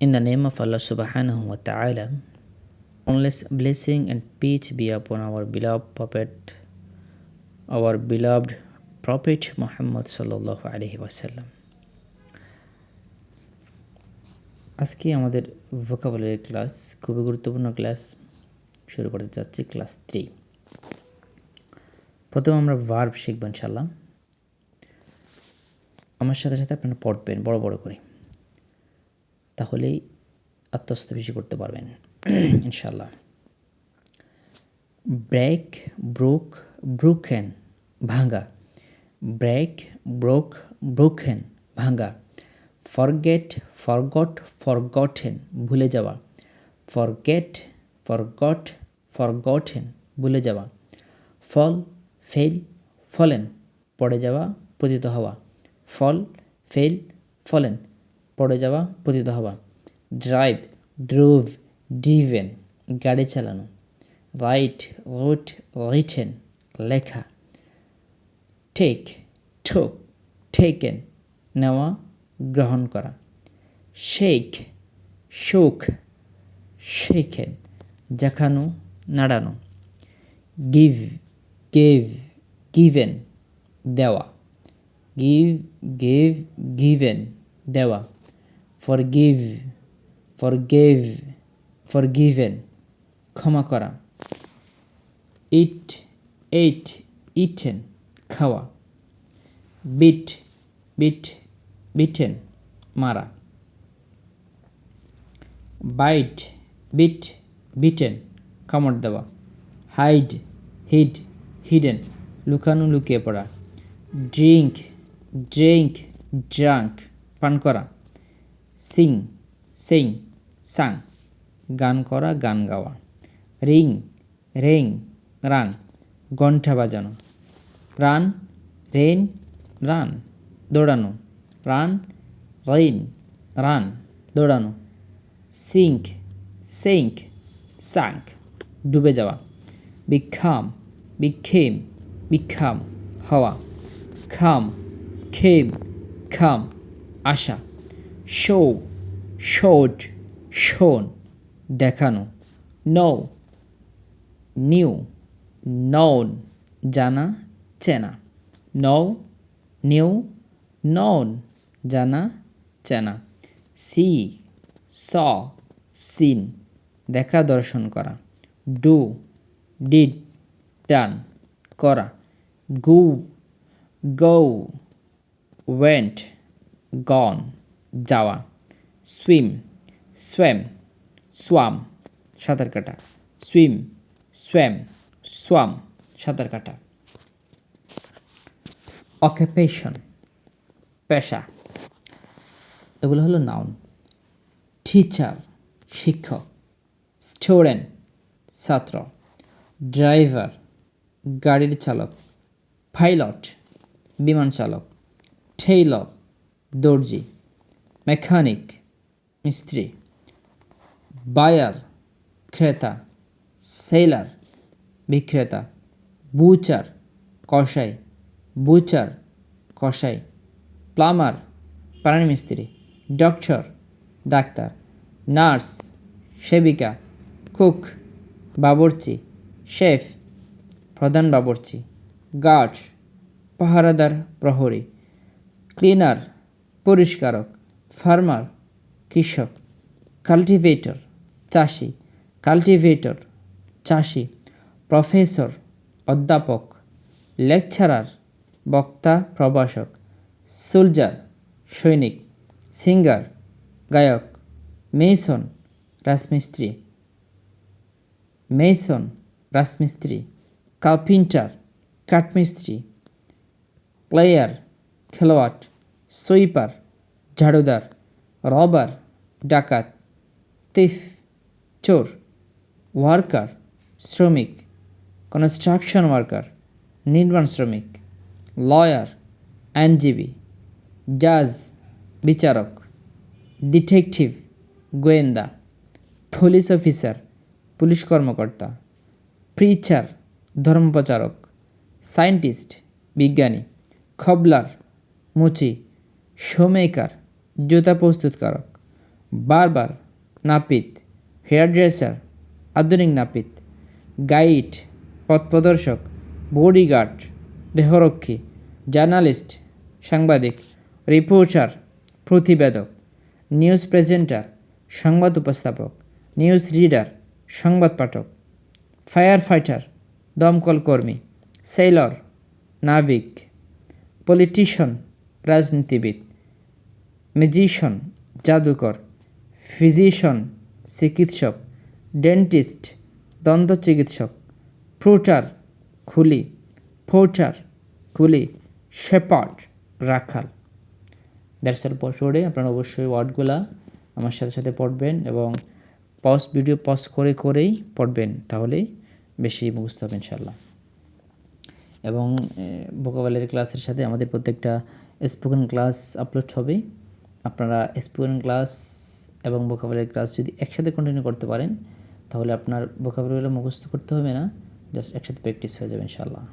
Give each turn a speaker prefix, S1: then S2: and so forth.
S1: In the name of Allah subhanahu wa ta'ala, unless blessing and peace be upon our beloved prophet, our beloved prophet Muhammad sallallahu alaihi wasallam. আজকে আমাদের vocabulary class খুবই গুরুত্বপূর্ণ class শুরু করতে যাচ্ছি class three প্রথমে আমরা verb শিখব ইনশাল্লাহ আমার সাথে সাথে আপনারা পড়বেন বড় বড় করে তাহলেই আত্মস্থ বেশি করতে পারবেন। ইনশাল্লাহ ব্রেক, ব্রুক, ব্রুকেন, ভাঙ্গা। ব্রেক, ব্রোক, ব্রোকেন, ভাঙ্গা। ফরগেট, ফরগট, ফরগটেন, ভুলে যাওয়া। ফরগেট, ফরগট, ফরগটেন, ভুলে যাওয়া। ফল, ফেল, ফলেন, পড়ে যাওয়া, পতিত হওয়া। Fall, fell, fallen. পড়ে যাওয়া পতিত হওয়া। ড্রাইভ ড্রোভ ডিভেন গাড়ি চালানো। রাইট রোট রিটেন লেখা। টেক ঠোক ঠেকেন নেওয়া, গ্রহণ করা। শেখ শোক শেখেন দেখানো, নাড়ানো। গিভ গেভ গিভেন দেওয়া। গিভ গেভ গিভেন দেওয়া। ফরগিভ ফরগেভ ফরগিভেন ক্ষমা করা। ইট এইট ইটেন খাওয়া। বিট বিট বিটেন মারা। বাইট বিট বিটেন কামড় দেওয়া। হাইড হিড হিডেন লুকানো, লুকিয়ে পড়া। ড্রিঙ্ক ড্রিঙ্ক ড্রাঙ্ক পান করা। সিং সিং, সাং। গান করা, গান গাওয়া। Ring, rang, rung. ঘণ্টা বাজানো। Run ran, run. দৌড়ানো। Run ran run. দৌড়ানো। সিঙ্ক সিঙ্ক সাঙ্ক ডুবে যাওয়া। বিখাম বিখেম বিখাম। হওয়া। খাম, খেম, খাম। আশা। শো শোড শোন, দেখানো নৌ নিউ নন, জানা, চেনা নৌ নিউ নন, জানা, চেনা, সি, স, সিন, দেখা, দর্শন করা, ডু, ডিড, ডান, করা, গু গৌ ওয়েন্ট, গন। যাওয়া। সুইম সোয়েম সোয়াম সাঁতার কাটা সুইম সোয়েম সোয়াম সাঁতার কাটা অকুপেশন পেশা। এগুলো হলো নাউন টিচার শিক্ষক। স্টুডেন্ট ছাত্র। ড্রাইভার গাড়ির চালক। পাইলট বিমান চালক। টেইলর দর্জি। মেকানিক, মিস্ত্রি, বায়ার, ক্রেতা, সেলার, বিক্রেতা, বুচার কষাই বুচার কষাই প্লামার প্রাণী মিস্ত্রি ডক্টর, ডাক্তার, নার্স, সেবিকা, কুক, বাবরচি, শেফ, প্রধান বাবরচি, গার্ড, পাহারাদার প্রহরী, ক্লিনার, পরিষ্কারক ফার্মার, কৃষক, কাল্টিভেটর, চাষি কাল্টিভেটর, চাষি, প্রফেসর, অধ্যাপক, লেকচারার, বক্তা, প্রভাষক, সোলজার, সৈনিক, সিঙ্গার, গায়ক মেসন রাজমিস্ত্রি মেসন রাজমিস্ত্রি, কার্পেন্টার, কাঠমিস্ত্রি, প্লেয়ার, খেলোয়াড়, সুইপার ঝাড়ুদার, রবার, ডাকাত, তিফ, চোর, ওয়ার্কার, শ্রমিক, কনস্ট্রাকশন ওয়ার্কার, নির্মাণ শ্রমিক, লয়ার, আইনজীবী, জাজ, বিচারক, ডিটেকটিভ, গোয়েন্দা, পুলিশ অফিসার, পুলিশ কর্মকর্তা, প্রিচার, ধর্মপ্রচারক, সায়েন্টিস্ট, বিজ্ঞানী, খবলার, মুচি, শোমেকার জুতা প্রস্তুতকারক বারবার নাপিত হেয়ার ড্রেসার আধুনিক নাপিত গাইড পথ প্রদর্শক বডিগার্ড দেহরক্ষী জার্নালিস্ট সাংবাদিক রিপোর্টার প্রতিবেদক নিউজ প্রেজেন্টার সংবাদ উপস্থাপক নিউজ রিডার সংবাদ পাঠক ফায়ার ফাইটার দমকল কর্মী সেলর নাবিক পলিটিশিয়ান রাজনীতিবিদ। ম্যাজিশিয়ান জাদুকর ফিজিশিয়ান চিকিৎসক ডেন্টিস্ট দন্ত চিকিৎসক ফ্রুটার খুলি ফোর্টার খুলি, শেপার্ড, রাখাল। দ্যাটস অল পড়ে আপনারা অবশ্যই ওয়ার্ডগুলা আমার সাথে সাথে পড়বেন এবং পজ ভিডিও পজ করে করেই পড়বেন তাহলে বেশি মুখস্থ হবে ইনশাল্লাহ এবং ভোকাবুলারি ক্লাসের সাথে আমাদের প্রত্যেকটা স্পোকেন ক্লাস আপলোড হবে। আপনারা স্পুন ক্লাস এবং ভোকাবুলারি ক্লাস যদি একসাথে কন্টিনিউ করতে পারেন, তাহলে আপনার ভোকাবুলারি মুখস্থ করতে হবে না জাস্ট একসাথে প্র্যাকটিস হয়ে যাবে ইনশাল্লাহ